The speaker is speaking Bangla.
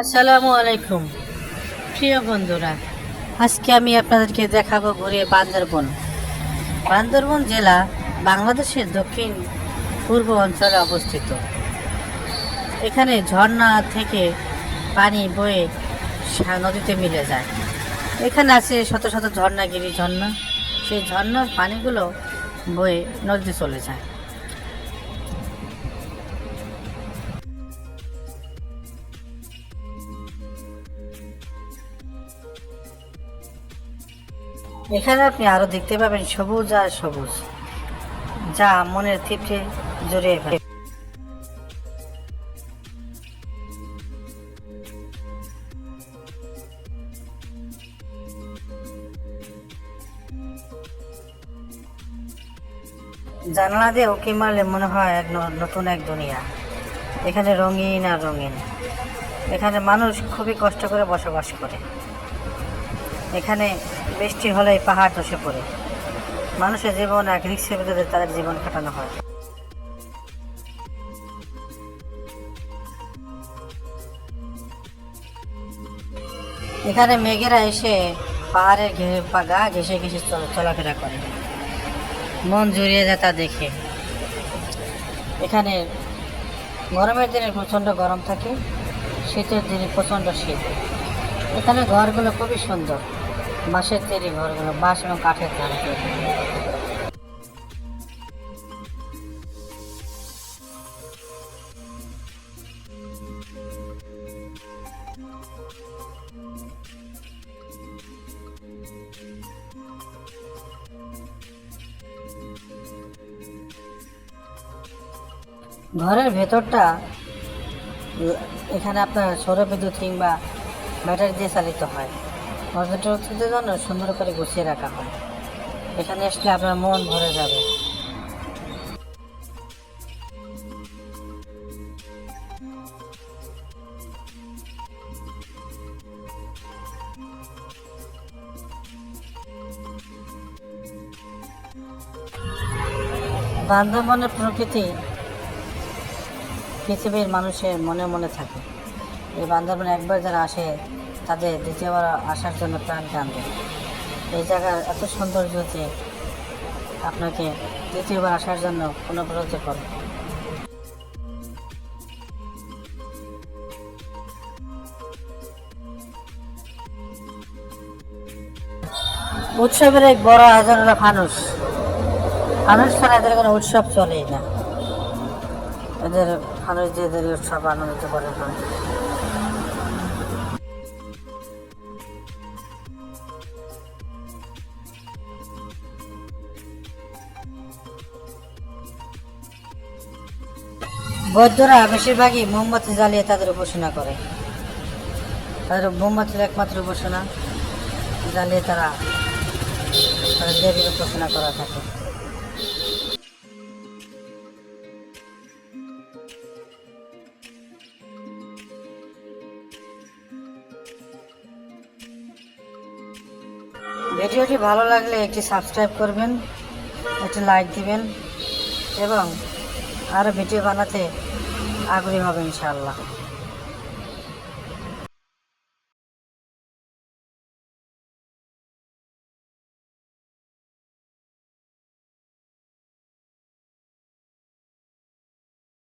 আসসালামু আলাইকুম। প্রিয় বন্ধুরা, আজকে আমি আপনাদেরকে দেখাবো ঘুরে বান্দরবন। বান্দরবন জেলা বাংলাদেশের দক্ষিণ পূর্ব অঞ্চলে অবস্থিত। এখানে ঝর্ণা থেকে পানি বয়ে নদীতে মিলে যায়। এখানে আছে শত শত ঝর্ণাগিরি ঝর্ণা। সেই ঝর্ণার পানিগুলো বয়ে নদীতে চলে যায়। এখানে আপনি আরও দেখতে পাবেন সবুজ আর সবুজ। যা মনের তৃপ্তি জড়িয়ে ফেলে। জানালা দিয়ে ওকে মারলে মনে হয় এক নতুন এক দুনিয়া। এখানে রঙিন আর রঙিন। এখানে মানুষ খুবই কষ্ট করে বসবাস করে। এখানে বৃষ্টি হলে পাহাড় ধসে পড়ে। মানুষের জীবন এক রিক্সের ভিতরে তাদের জীবন কাটানো হয়। এখানে মেঘেরা এসে পাহাড়ের ঘে- পা- গা ঘেসে ঘেসে চল- চলাফেরা করে। মন জুড়িয়ে যায় তা দেখে। এখানে গরমের দিনে প্রচণ্ড গরম থাকে, শীতের দিনে প্রচণ্ড শীত। এখানে ঘরগুলো খুবই সুন্দর। বাঁশের তৈরি ঘরগুলো, বাঁশ এবং কাঠের তৈরি। ঘরের ভেতরটা, এখানে আপনার সৌর বিদ্যুৎ কিংবা ব্যাটারি দিয়ে চালিত হয়। পর্যটকদের জন্য সুন্দর করে গুছিয়ে রাখা হয়। এখানে আসলে আপনার মন ভরে যাবে। বান্দরবনের প্রকৃতি পৃথিবীর মানুষের মনে মনে থাকে। এই বান্দরবনে একবার যারা আসে তাদের দ্বিতীয়বার আসার জন্য প্রাণ টানবে এই জায়গার এত সৌন্দর্য যে আপনাকে দ্বিতীয়বার আসার জন্য পুনঃপ্রত করে উৎসবের এক বড় আয়োজন হলো ফানুস। ফানুস ছাড়া এদের কোনো উৎসব চলেই না। এদের ফানুস দিয়ে এদের উৎসব আনন্দিত করে বৌদ্ধরা বেশিরভাগই মোমবাতি জ্বালিয়ে তাদের উপাসনা করে। তাদের মোমবাতির একমাত্র উপাসনা, জ্বালিয়ে তারা তাদের দেবীর উপাসনা করা থাকে। ভিডিওটি ভালো লাগলে একটি সাবস্ক্রাইব করবেন, একটি লাইক দিবেন এবং আরও ভিডিও বানাতে আগ্রহী হবে ইনশাআল্লাহ।